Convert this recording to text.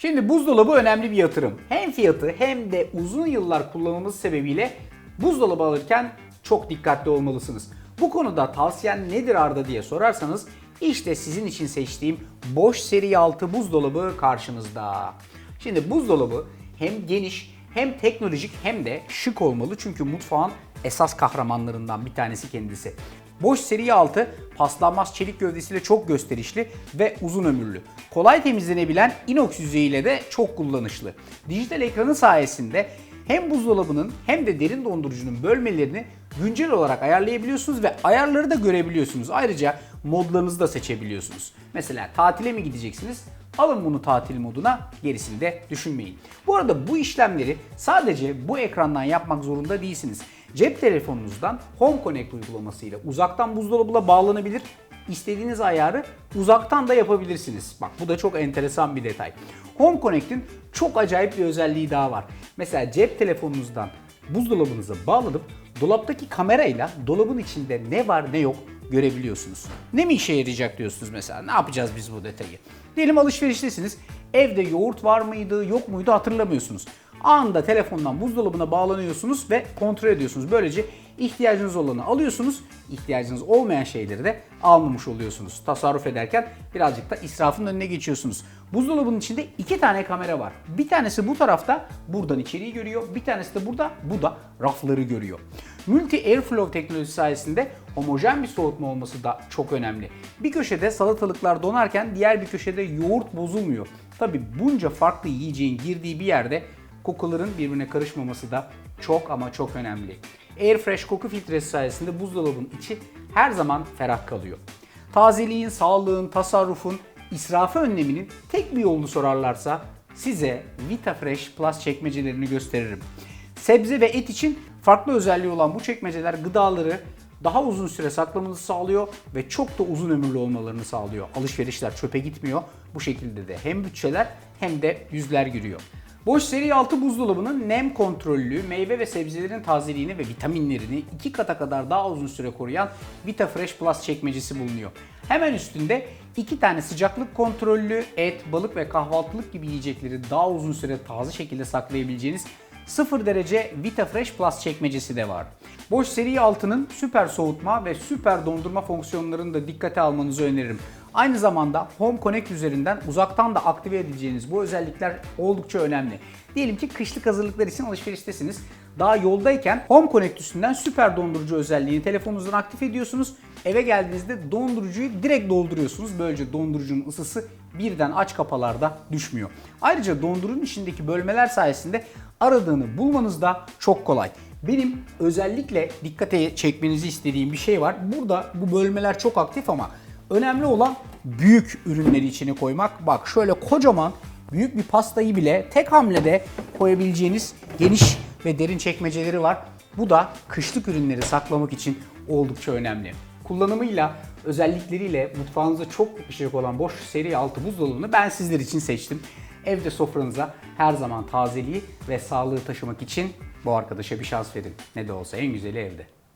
Şimdi buzdolabı önemli bir yatırım. Hem fiyatı hem de uzun yıllar kullanılması sebebiyle buzdolabı alırken çok dikkatli olmalısınız. Bu konuda tavsiyen nedir Arda diye sorarsanız işte sizin için seçtiğim Bosch seri 6 buzdolabı karşınızda. Şimdi buzdolabı hem geniş hem teknolojik hem de şık olmalı çünkü mutfağın esas kahramanlarından bir tanesi kendisi. Bosch seri 6 paslanmaz çelik gövdesiyle çok gösterişli ve uzun ömürlü. Kolay temizlenebilen inox yüzeyiyle de çok kullanışlı. Dijital ekranı sayesinde hem buzdolabının hem de derin dondurucunun bölmelerini güncel olarak ayarlayabiliyorsunuz ve ayarları da görebiliyorsunuz. Ayrıca modlarınızı da seçebiliyorsunuz. Mesela tatile mi gideceksiniz? Alın bunu tatil moduna, gerisini de düşünmeyin. Bu arada bu işlemleri sadece bu ekrandan yapmak zorunda değilsiniz. Cep telefonunuzdan Home Connect uygulamasıyla uzaktan buzdolabına bağlanabilir, istediğiniz ayarı uzaktan da yapabilirsiniz. Bak bu da çok enteresan bir detay. Home Connect'in çok acayip bir özelliği daha var. Mesela cep telefonunuzdan buzdolabınıza bağlanıp dolaptaki kamerayla dolabın içinde ne var ne yok görebiliyorsunuz. Ne mi işe yarayacak diyorsunuz mesela? Ne yapacağız biz bu detayı? Diyelim alışveriştesiniz. Evde yoğurt var mıydı, yok muydu hatırlamıyorsunuz. Anında telefondan buzdolabına bağlanıyorsunuz ve kontrol ediyorsunuz. Böylece ihtiyacınız olanı alıyorsunuz, ihtiyacınız olmayan şeyleri de almamış oluyorsunuz. Tasarruf ederken birazcık da israfın önüne geçiyorsunuz. Buzdolabının içinde iki tane kamera var. Bir tanesi bu tarafta, buradan içeriği görüyor. Bir tanesi de burada, bu da rafları görüyor. Multi Airflow teknolojisi sayesinde homojen bir soğutma olması da çok önemli. Bir köşede salatalıklar donarken diğer bir köşede yoğurt bozulmuyor. Tabi bunca farklı yiyeceğin girdiği bir yerde kokuların birbirine karışmaması da çok ama çok önemli. Airfresh koku filtresi sayesinde buzdolabının içi her zaman ferah kalıyor. Tazeliğin, sağlığın, tasarrufun, israfı önleminin tek bir yolunu sorarlarsa size VitaFresh Plus çekmecelerini gösteririm. Sebze ve et için farklı özelliği olan bu çekmeceler gıdaları daha uzun süre saklamanızı sağlıyor ve çok da uzun ömürlü olmalarını sağlıyor. Alışverişler çöpe gitmiyor. Bu şekilde de hem bütçeler hem de yüzler giriyor. Bosch seri 6 buzdolabının nem kontrollü, meyve ve sebzelerin tazeliğini ve vitaminlerini iki kata kadar daha uzun süre koruyan VitaFresh Plus çekmecesi bulunuyor. Hemen üstünde iki tane sıcaklık kontrollü et, balık ve kahvaltılık gibi yiyecekleri daha uzun süre taze şekilde saklayabileceğiniz 0 derece VitaFresh Plus çekmecesi de var. Bosch seri 6'nın süper soğutma ve süper dondurma fonksiyonlarını da dikkate almanızı öneririm. Aynı zamanda Home Connect üzerinden uzaktan da aktive edeceğiniz bu özellikler oldukça önemli. Diyelim ki kışlık hazırlıklar için alışveriştesiniz. Daha yoldayken Home Connect üstünden süper dondurucu özelliğini telefonunuzdan aktif ediyorsunuz. Eve geldiğinizde dondurucuyu direkt dolduruyorsunuz. Böylece dondurucunun ısısı birden aç kapalarda düşmüyor. Ayrıca dondurucunun içindeki bölmeler sayesinde aradığını bulmanız da çok kolay. Benim özellikle dikkate çekmenizi istediğim bir şey var. Burada bu bölmeler çok aktif ama önemli olan büyük ürünleri içine koymak. Bak şöyle kocaman büyük bir pastayı bile tek hamlede koyabileceğiniz geniş ve derin çekmeceleri var. Bu da kışlık ürünleri saklamak için oldukça önemli. Kullanımıyla, özellikleriyle mutfağınıza çok yakışacak olan Bosch seri 6 buzdolabını ben sizler için seçtim. Evde sofranıza her zaman tazeliği ve sağlığı taşımak için bu arkadaşa bir şans verin. Ne de olsa en güzeli evde.